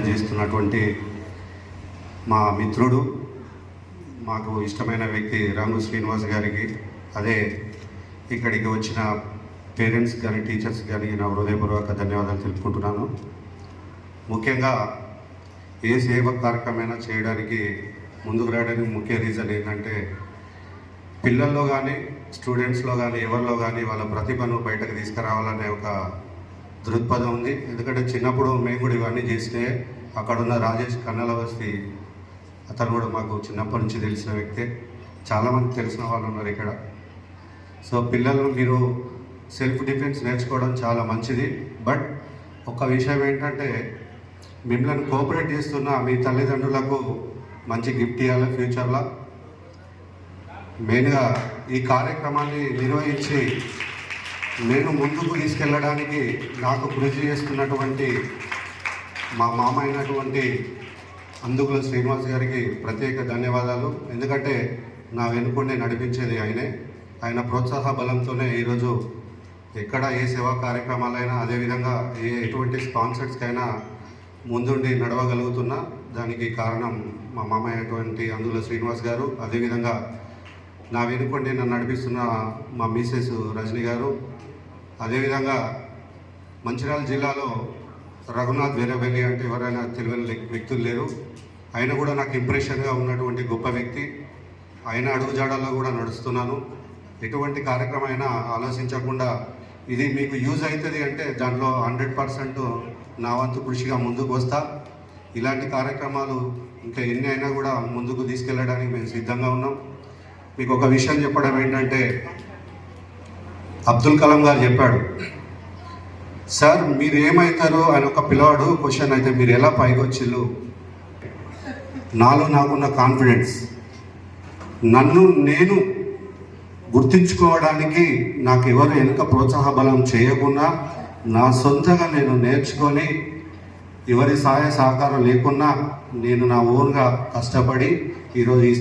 చేస్తున్నటువంటి మా మిత్రుడు మాకు ఇష్టమైన వ్యక్తి రంగు శ్రీనివాస్ గారికి అదే ఇక్కడికి వచ్చిన పేరెంట్స్ కానీ టీచర్స్ కానీ నా హృదయపూర్వక ధన్యవాదాలు తెలుపుకుంటున్నాను. ముఖ్యంగా ఏ సేవ కార్యక్రమైనా చేయడానికి ముందుకు రావడానికి ముఖ్య రీజన్ ఏంటంటే పిల్లల్లో కానీ స్టూడెంట్స్లో కానీ ఎవరిలో కానీ వాళ్ళ ప్రతిభను బయటకు తీసుకురావాలనే ఒక దృక్పథం ఉంది. ఎందుకంటే చిన్నప్పుడు మేము కూడా ఇవన్నీ చేస్తే అక్కడున్న రాజేష్ కన్నలవస్తి అతను కూడా మాకు చిన్నప్పటి నుంచి తెలిసిన వ్యక్తే. చాలామంది తెలిసిన వాళ్ళు ఉన్నారు ఇక్కడ. సో పిల్లలు మీరు సెల్ఫ్ డిఫెన్స్ నేర్చుకోవడం చాలా మంచిది. బట్ ఒక విషయం ఏంటంటే మిమ్మల్ని కోఆపరేట్ చేస్తున్న మీ తల్లిదండ్రులకు మంచి గిఫ్ట్ ఇవ్వాలి ఫ్యూచర్లో? మెయిన్గా ఈ కార్యక్రమాన్ని నిర్వహించి నేను ముందుకు తీసుకెళ్ళడానికి నాకు కృషి చేస్తున్నటువంటి మా మామ అయినటువంటి అందుకుల శ్రీనివాస్ గారికి ప్రత్యేక ధన్యవాదాలు. ఎందుకంటే నా వెనుకుండే నడిపించేది ఆయనే. ఆయన ప్రోత్సాహ బలంతోనే ఈరోజు ఎక్కడ ఏ సేవా కార్యక్రమాలైనా అదేవిధంగా ఏ ఎటువంటి స్పాన్సర్స్కైనా ముందుండి నడవగలుగుతున్నా. దానికి కారణం మా మామ అయినటువంటి అందుల శ్రీనివాస్ గారు. అదేవిధంగా నా వెనుకొండి నన్ను నడిపిస్తున్న మా మిసెస్ రజని గారు. అదేవిధంగా మంచిర్యాల జిల్లాలో రఘునాథ్ వీరవెల్లి అంటే ఎవరైనా తెలియని వ్యక్తులు లేరు. ఆయన కూడా నాకు ఇంప్రెషన్గా ఉన్నటువంటి గొప్ప వ్యక్తి. ఆయన అడుగుజాడల్లో కూడా నడుస్తున్నాను. ఎటువంటి కార్యక్రమం అయినా ఆలోచించకుండా ఇది మీకు యూజ్ అవుతుంది అంటే దాంట్లో హండ్రెడ్ పర్సెంట్ నా వంతు కృషిగా ముందుకు వస్తా. ఇలాంటి కార్యక్రమాలు ఇంకా ఎన్ని అయినా కూడా ముందుకు తీసుకెళ్ళడానికి మేము సిద్ధంగా ఉన్నాం. మీకు ఒక విషయం చెప్పడం ఏంటంటే అబ్దుల్ కలాం గారు చెప్పాడు సార్ మీరు ఏమవుతారు ఆయన ఒక పిల్లవాడు క్వశ్చన్ అయితే మీరు ఎలా పైకొచ్చిల్లు నాలో నాకున్న కాన్ఫిడెన్స్. నన్ను నేను గుర్తించుకోవడానికి నాకు ఎవరు వెనుక ప్రోత్సాహ బలం చేయకుండా నా సొంతగా నేను నేర్చుకొని ఎవరి సహాయ సహకారం లేకున్నా నేను నా ఓన్గా కష్టపడి ఈరోజు ఈ